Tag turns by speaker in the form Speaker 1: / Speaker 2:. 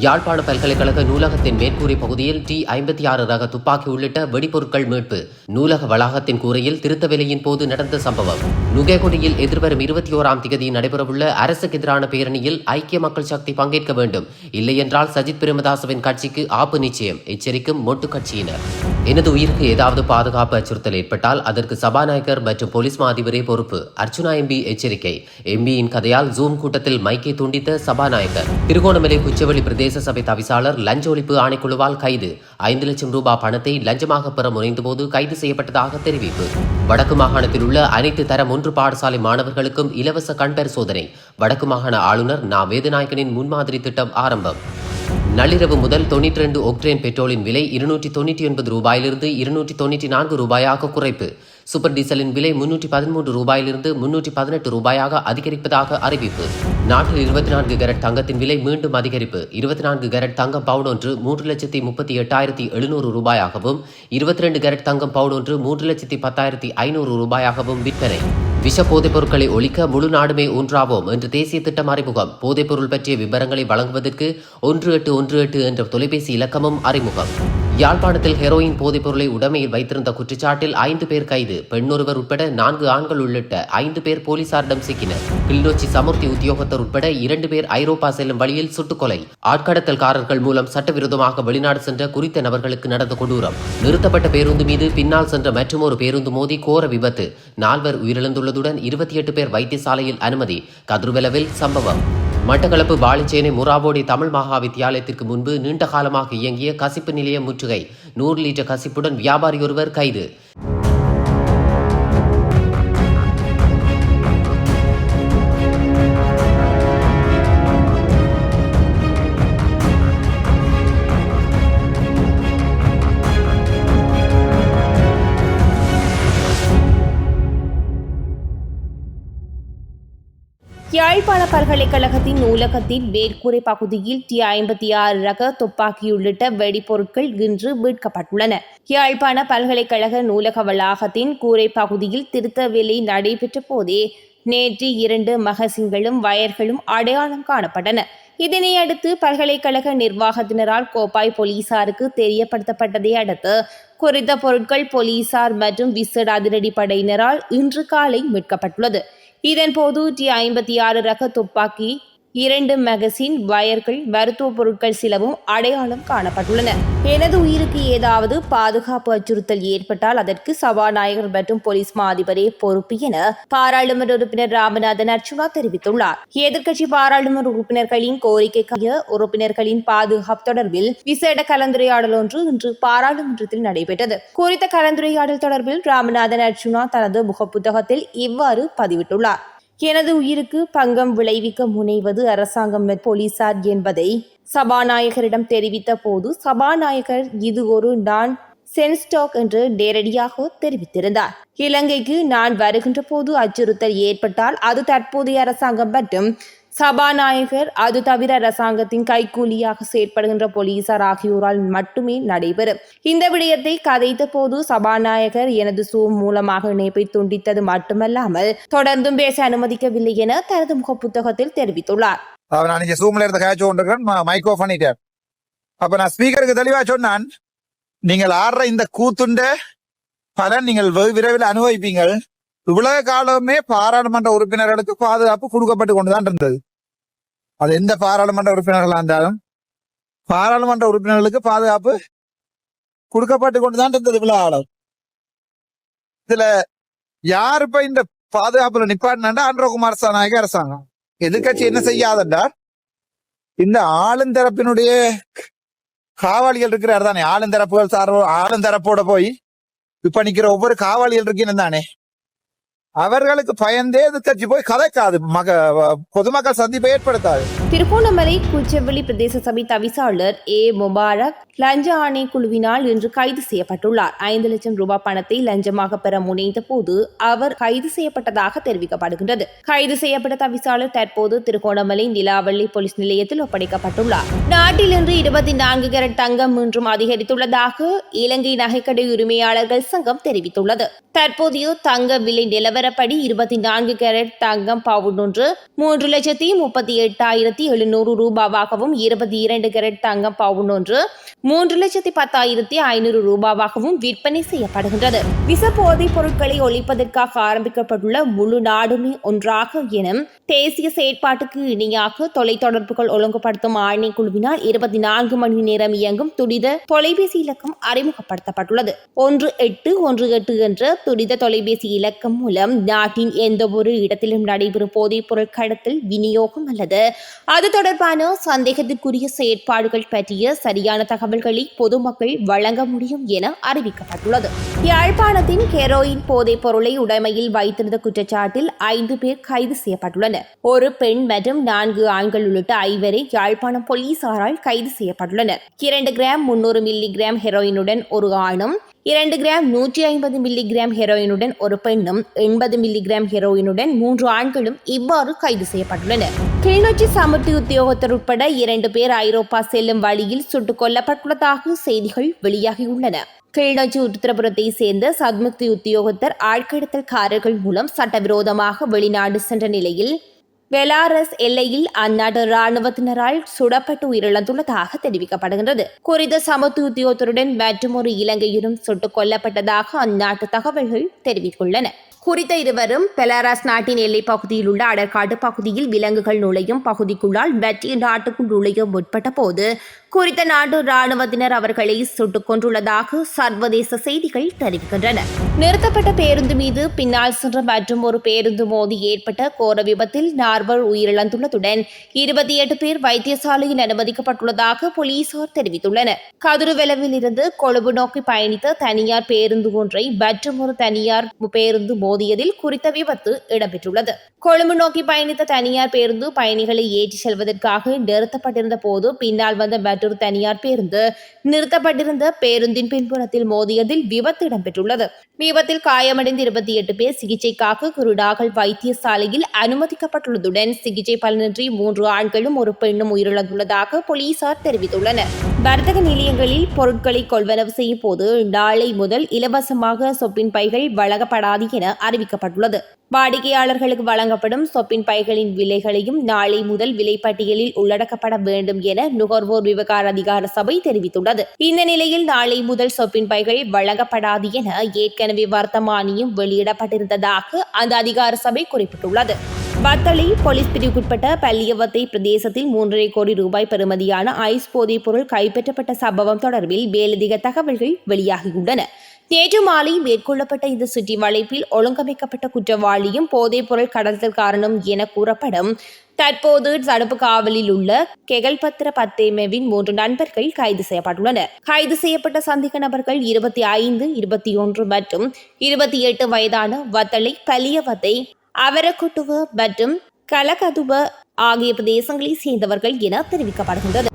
Speaker 1: யாழ்ப்பாண பல்கலைக்கழக நூலகத்தின் மேற்கூரை பகுதியில் டி ஐம்பத்தி ஆறு ரக துப்பாக்கி உள்ளிட்ட வெடிபொருட்கள் மீட்பு. நூலக வளாகத்தின் கூரையில் திருத்தவேலையின் போது நடந்த சம்பவம். நுகேகொடியில் எதிர்வரும் இருபத்தி ஓராம் தேதி நடைபெறவுள்ள அரசுக்கு எதிரான பேரணியில் ஐக்கிய மக்கள் சக்தி பங்கேற்க வேண்டும். இல்லையென்றால் சஜித் பிரேமதாசவின் கட்சிக்கு ஆப்பு நிச்சயம். எச்சரிக்கும் மொட்டு கட்சியினர். எனது உயிருக்கு ஏதாவது பாதுகாப்பு அச்சுறுத்தல் ஏற்பட்டால் அதற்கு சபாநாயகர் மற்றும் போலீஸ் மாதிபரே பொறுப்பு. அர்ச்சுனா எம்பி எச்சரிக்கை. எம்பியின் கதையால் ஜூம் கூட்டத்தில் மைக்கை துண்டித்த சபாநாயகர். திருகோணமலை குச்சவெளி பிரதேச சபை தவிசாளர் லஞ்ச ஒழிப்பு ஆணைக்குழுவால் கைது. ஐந்து லட்சம் ரூபாய் பணத்தை லஞ்சமாக பெற முனைந்தபோது கைது செய்யப்பட்டதாக தெரிவிப்பு. வடக்கு மாகாணத்தில் உள்ள அனைத்து தரம் ஒன்று பாடசாலை மாணவர்களுக்கும் இலவச கண் பரிசோதனை வடக்கு மாகாண ஆளுநர் நா. வேதநாயகனின் முன்மாதிரி திட்டம் ஆரம்பம். நள்ளிரவு முதல் தொண்ணூற்றி ரெண்டு ஒக்ரேன் பெட்ரோலின் விலை இருநூற்றி தொண்ணூற்றி ஒன்பது ரூபாயிலிருந்து இருநூற்றி தொண்ணூற்றி நான்கு ரூபாயாக குறைப்பு. சூப்பர் டீசலின் விலை முன்னூற்றி பதிமூன்று ரூபாயிலிருந்து முன்னூற்றி பதினெட்டு ரூபாயாக அதிகரிப்பதாக அறிவிப்பு. நாட்டில் இருபத்தி நான்கு கேரட் தங்கத்தின் விலை மீண்டும் அதிகரிப்பு. இருபத்தி நான்கு கேரட் தங்கம் பவுன் ஒன்று மூன்று லட்சத்தி முப்பத்தி எட்டாயிரத்தி எழுநூறு ரூபாயாகவும் இருபத்தி ரெண்டு கேரட் தங்கம் பவுன் ஒன்று மூன்று லட்சத்தி பத்தாயிரத்தி ஐநூறு ரூபாயாகவும் விற்பனை. விஷ போதைப் பொருட்களை ஒழிக்க முழு நாடுமே ஒன்றாவோம் என்று தேசிய திட்டம் அறிமுகம். போதைப்பொருள் பற்றிய விவரங்களை வழங்குவதற்கு ஒன்று எட்டு ஒன்று எட்டு என்ற தொலைபேசி இலக்கமும் அறிமுகம். யாழ்ப்பாணத்தில் ஹெரோயின் போதைப்பொருளை உடமையில் வைத்திருந்த குற்றச்சாட்டில் ஐந்து பேர் கைது. பெண்ணொருவர் உட்பட நான்கு ஆண்கள் உள்ளிட்ட ஐந்து பேர் போலீசாரிடம் சிக்கினர். கிளிநொச்சி சமுர்த்தி உத்தியோகத்தர் உட்பட இரண்டு பேர் ஐரோப்பா செல்லும் வழியில் சுட்டுக்கொலை. ஆட்கடத்தல்காரர்கள் மூலம் சட்டவிரோதமாக வெளிநாடு சென்ற குறித்த நபர்களுக்கு நடந்த கொடூரம். நிறுத்தப்பட்ட பேருந்து மீது பின்னால் சென்ற மற்றொரு பேருந்து மோதி கோர விபத்து. நால்வர் உயிரிழந்துள்ளதுடன் இருபத்தி எட்டு பேர் வைத்தியசாலையில் அனுமதி. கதிர்வெலவில் சம்பவம். மட்டக்களப்பு வாழைச்சேனை முராவோடி தமிழ் மகா வித்தியாலயத்திற்கு முன்பு நீண்ட காலமாக இயங்கிய கசிப்பு நிலையம் முற்றுகை. நூறு லிட்டர் கசிப்புடன் வியாபாரி ஒருவர் கைது.
Speaker 2: யாழ்ப்பாண பல்கலைக்கழகத்தின் நூலகத்தின் மேற்கூரை பகுதியில் டி ஐம்பத்தி ஆறு ரக துப்பாக்கி உள்ளிட்ட வெடிபொருட்கள் இன்று மீட்கப்பட்டுள்ளன. யாழ்ப்பாண பல்கலைக்கழக நூலக வளாகத்தின் கூரை பகுதியில் திருத்த வேலை நடைபெற்ற போதே நேற்று இரண்டு மகசின்களும் வயர்களும் அடையாளம் காணப்பட்டன. இதனையடுத்து பல்கலைக்கழக நிர்வாகத்தினரால் கோப்பாய் போலீசாருக்கு தெரியப்படுத்தப்பட்டதை அடுத்து குறித்த பொருட்கள் போலீசார் மற்றும் விசேட அதிரடிப்படையினரால் இன்று காலை மீட்கப்பட்டுள்ளது. இதன்போது டி ஐம்பத்தி ஆறு ரக துப்பாக்கி இரண்டு மேகசின் வயர்கள் மருத்துவ பொருட்கள் சிலவும் அடையாளம் காணப்பட்டுள்ளன. எனது உயிருக்கு ஏதாவது பாதுகாப்பு அச்சுறுத்தல் ஏற்பட்டால் அதற்கு சபாநாயகர் மற்றும் போலீஸ் மா அதிபரே பொறுப்பு என பாராளுமன்ற உறுப்பினர் ராமநாதன் அர்ச்சுனா தெரிவித்துள்ளார். எதிர்க்கட்சி பாராளுமன்ற உறுப்பினர்களின் கோரிக்கைக்காக உறுப்பினர்களின் பாதுகாப்பு தொடர்பில் விசேட கலந்துரையாடல் ஒன்று இன்று பாராளுமன்றத்தில் நடைபெற்றது. குறித்த கலந்துரையாடல் தொடர்பில் ராமநாதன் அர்ச்சுனா தனது முகப்புத்தகத்தில் இவ்வாறு பதிவிட்டுள்ளார். எனது உயிருக்கு பங்கம் விளைவிக்க முனைவது அரசாங்கம் போலீசார் என்பதை சபாநாயகரிடம் தெரிவித்த போது சபாநாயகர் இது ஒரு நான் சென்ஸ்டாக் என்று நேரடியாக தெரிவித்திருந்தார். இலங்கைக்கு நான் வருகின்ற போது அச்சுறுத்தல் ஏற்பட்டால் அது தற்போதைய அரசாங்கம் மற்றும் சபாநாயகர் அது தவிர அரசாங்கத்தின் கைக்கூலியாக செயற்படுகின்ற போலீசார் ஆகியோரால் மட்டுமே நடைபெறும். இந்த விடயத்தை கதைத்த போது சபாநாயகர் எனது சூம் மூலமாக இணைப்பை துண்டித்தது மட்டுமல்லாமல் தொடர்ந்தும் பேச அனுமதிக்கவில்லை என தனது முகப்புத்தகத்தில் தெரிவித்துள்ளார்.
Speaker 3: நான் இங்க இருந்து கேட்ச் கொண்டிருக்கிறேன். மைக் பண்ணிட்டேன் அப்ப நான் ஸ்பீக்கருக்கு தெளிவா சொன்னான். நீங்கள் ஆடுற இந்த கூத்துண்ட பலன் நீங்கள் விரைவில் அனுபவிப்பீங்கள். இவ்வளவு காலமே பாராளுமன்ற உறுப்பினர்களுக்கு பாதுகாப்பு கொடுக்கப்பட்டு கொண்டுதான் இருந்தது. அது எந்த பாராளுமன்ற உறுப்பினர்களா இருந்தாலும் பாராளுமன்ற உறுப்பினர்களுக்கு பாதுகாப்பு கொடுக்கப்பட்டு கொண்டுதான் இருந்தது இவ்வளவு காலம். இதுல யார் இப்ப இந்த பாதுகாப்புல நிப்பாட்டினா அன்றகுமார் குமாரசாநாயக அரசாங்கம். எதிர்கட்சி என்ன செய்யாதண்டா இந்த ஆளுந்தரப்பினுடைய காவாளிகள் இருக்கிறார் தானே. ஆளுந்தரப்புகள் சார்பு ஆளுந்தரப்போட போய் இப்ப நிக்கிற ஒவ்வொரு காவாளிகள் இருக்கீங்க தானே. அவர்களுக்கு பயந்தே எதிர்கட்சி போய் கதைக்காது. மக பொதுமக்கள் சந்திப்பை ஏற்படுத்தாது.
Speaker 2: திருகோணமலை குச்சவெளி பிரதேச சபை தவிசாளர் ஏ. முபாரக் லஞ்ச ஆணைக்குழுவினால் இன்று கைது செய்யப்பட்டுள்ளார். ஐந்து லட்சம் ரூபாய் பணத்தை லஞ்சமாக பெற முனைந்த போது அவர் கைது செய்யப்பட்டதாக தெரிவிக்கப்படுகின்றது. கைது செய்யப்பட்ட தவிசாளர் தற்போது திருகோணமலை நிலாவள்ளி போலீஸ் நிலையத்தில் ஒப்படைக்கப்பட்டுள்ளார். நாட்டில் இன்று இருபத்தி நான்கு கேரட் தங்கம் இன்றும் அதிகரித்துள்ளதாக இலங்கை நகைக்கடை உரிமையாளர்கள் சங்கம் தெரிவித்துள்ளது. தற்போதைய தங்க விலை நிலவரப்படி இருபத்தி நான்கு கேரட் தங்கம் பவுன் ஒன்று மூன்று லட்சத்தி முப்பத்தி எட்டாயிரத்தி பத்தாயிரத்தி எழுநூறு ரூபாவாகவும் இருபத்தி இரண்டு கேரட் தங்கம் பவுன் ஒன்று மூன்று லட்சத்தி பத்தாயிரத்தி ஐநூறு ரூபாவாகவும் விற்பனை செய்யப்படுகின்றது. விச போதைப் பொருட்களை ஒழிப்பதற்காக ஆரம்பிக்கப்பட்டுள்ள முழு நாடுமே ஒன்றாக எனும் தேசிய செயற்பாட்டுக்கு இணையாக தொலைத்தொடர்புகள் ஒழுங்குபடுத்தும் ஆணைக்குழுவினால் இருபத்தி நான்கு மணி நேரம் இயங்கும் துரித தொலைபேசி இலக்கம் அறிமுகப்படுத்தப்பட்டுள்ளது. ஒன்று எட்டு ஒன்று எட்டு என்ற துரித தொலைபேசி இலக்கம் மூலம் நாட்டின் எந்த ஒரு இடத்திலும் நடைபெறும் போதைப் பொருள் கடத்தல் விநியோகம் அல்லது அது தொடர்பான சந்தேகத்திற்குரிய செயற்பாடுகள் பற்றிய சரியான தகவல்களை பொதுமக்கள் வழங்க முடியும் என அறிவிக்கப்பட்டுள்ளது. யாழ்ப்பாணத்தின் ஹெரோயின் போதைப் பொருளை உடைமையில் வைத்திருந்த குற்றச்சாட்டில் ஐந்து பேர் கைது செய்யப்பட்டுள்ளனர். ஒரு பெண் மற்றும் நான்கு ஆண்கள் உள்ளிட்ட ஐவரை யாழ்ப்பாணம் போலீசாரால் கைது செய்யப்பட்டுள்ளனர். இரண்டு கிராம் முன்னூறு மில்லி கிராம் ஹெரோயினுடன் ஒரு ஆணும் இரண்டு கிராம் நூற்றி ஐம்பது மில்லி கிராம் ஹெரோயினுடன் ஒரு பெண்ணும் எண்பது மில்லி கிராம் ஹெரோயினுடன் மூன்று ஆண்களும் இவ்வாறு கைது செய்யப்பட்டுள்ளனர். கிளிநொச்சி சமுர்த்தி உத்தியோகத்தர் உட்பட இரண்டு பேர் ஐரோப்பா செல்லும் வழியில் சுட்டுக் கொல்லப்பட்டுள்ளதாக செய்திகள் வெளியாகியுள்ளன. கிளிநொச்சி உத்தரபுரத்தை சேர்ந்த சத்முக்தி உத்தியோகத்தர் ஆட்கடத்தல்காரர்கள் மூலம் சட்டவிரோதமாக வெளிநாடு சென்ற நிலையில் பெலாரஸ் எல்லையில் அந்நாட்டு ராணுவத்தினரால் சுடப்பட்டு உயிரிழந்துள்ளதாக தெரிவிக்கப்படுகின்றது. குறித்த சமத்துவத்தியோத்தருடன் உத்தியோகத்தருடன் ஒரு இலங்கையிலும் சுட்டுக் கொல்லப்பட்டதாக அந்நாட்டு தகவல்கள் தெரிவித்துள்ளன. குறித்த இருவரும் பெலாரஸ் நாட்டின் எல்லைப் பகுதியில் உள்ள அடற்காட்டு பகுதியில் விலங்குகள் நுழையும் பகுதிக்குள்ளால் மத்திய நாட்டுக்குள் நுழைய முற்பட்ட போது குறித்த நாட்டு ராணுவத்தினர் அவர்களை சுட்டுக் கொன்றுள்ளதாக சர்வதேச செய்திகள் தெரிவிக்கின்றன. நிறுத்தப்பட்ட பேருந்து மீது பின்னால் சென்ற மற்றும் ஒரு பேருந்து மோதி ஏற்பட்ட கோர விபத்தில் நார்வர் உயிரிழந்துள்ளதுடன் இருபத்தி எட்டு பேர் வைத்தியசாலையில் அனுமதிக்கப்பட்டுள்ளதாக போலீசார் தெரிவித்துள்ளனர். கதிருவெலவில் இருந்து கொழும்பு நோக்கி பயணித்த தனியார் பேருந்து ஒன்றை மற்றும் ஒரு தனியார் பேருந்து மோதியதில் குறித்த விபத்து இடம்பெற்றுள்ளது. கொழும்பு நோக்கி பயணித்த தனியார் பேருந்து பயணிகளை ஏற்றிச் செல்வதற்காக நிறுத்தப்பட்டிருந்த போது பின்னால் வந்த மற்றொரு தனியார் பேருந்து நிறுத்தப்பட்டிருந்த பேருந்தின் பின்புறத்தில் மோதியதில் விபத்து இடம்பெற்றுள்ளது. விபத்தில் காயமடைந்த இருபத்தி எட்டு பேர் சிகிச்சைக்காக குருடாகல் வைத்தியசாலையில் அனுமதிக்கப்பட்டுள்ளதுடன் சிகிச்சை பலனின்றி மூன்று ஆண்களும் ஒரு பெண்ணும் உயிரிழந்துள்ளதாக போலீசார் தெரிவித்துள்ளனர். வர்த்தக நிலையங்களில் பொருட்களை கொள்வனவு செய்யும் போது நாளை முதல் இலவசமாக சொப்பின் பைகள் வழங்கப்படாது என அறிவிக்கப்பட்டுள்ளது. வாடிக்கையாளர்களுக்கு வழங்கப்படும் சொப்பின் பைகளின் விலைகளையும் நாளை முதல் விலைப்பட்டியலில் உள்ளடக்கப்பட வேண்டும் என நுகர்வோர் விவகார அதிகார சபை தெரிவித்துள்ளது. இந்த நிலையில் நாளை முதல் சொப்பின் பைகள் வழங்கப்படாது என ஏற்கனவே வர்த்தமானியும் வெளியிடப்பட்டிருந்ததாக அந்த அதிகார சபை குறிப்பிட்டுள்ளது. வத்தளை போலீஸ் பிரிவுக்குட்பட்ட பள்ளியவத்தை பிரதேசத்தில் மூன்றரை கோடி ரூபாய் பெறுமதியான ஐஸ் போதைப் பொருள் கைப்பற்றப்பட்ட சம்பவம் தொடர்பில் மேலதிக தகவல்கள் வெளியாகியுள்ளன. நேற்று மாலை மேற்கொள்ளப்பட்ட இந்த சுற்றி வளைப்பில் ஒழுங்கமைக்கப்பட்ட குற்றவாளியும் போதைப் பொருள் கடத்தல் காரணம் என கூறப்படும். தற்போது தடுப்பு காவலில் உள்ள கெகல்பத்திர பத்தேமேவின் மூன்று நண்பர்கள் கைது செய்யப்பட்டுள்ளனர். கைது செய்யப்பட்ட சந்தேக நபர்கள் இருபத்தி ஐந்து இருபத்தி ஒன்று மற்றும் இருபத்தி எட்டு வயதான வத்தளை பலியவத்தை அவரக்குட்டுவ மற்றும் கலகதுவ ஆகிய பிரதேசங்களைச் சேர்ந்தவர்கள் என தெரிவிக்கப்படுகின்றது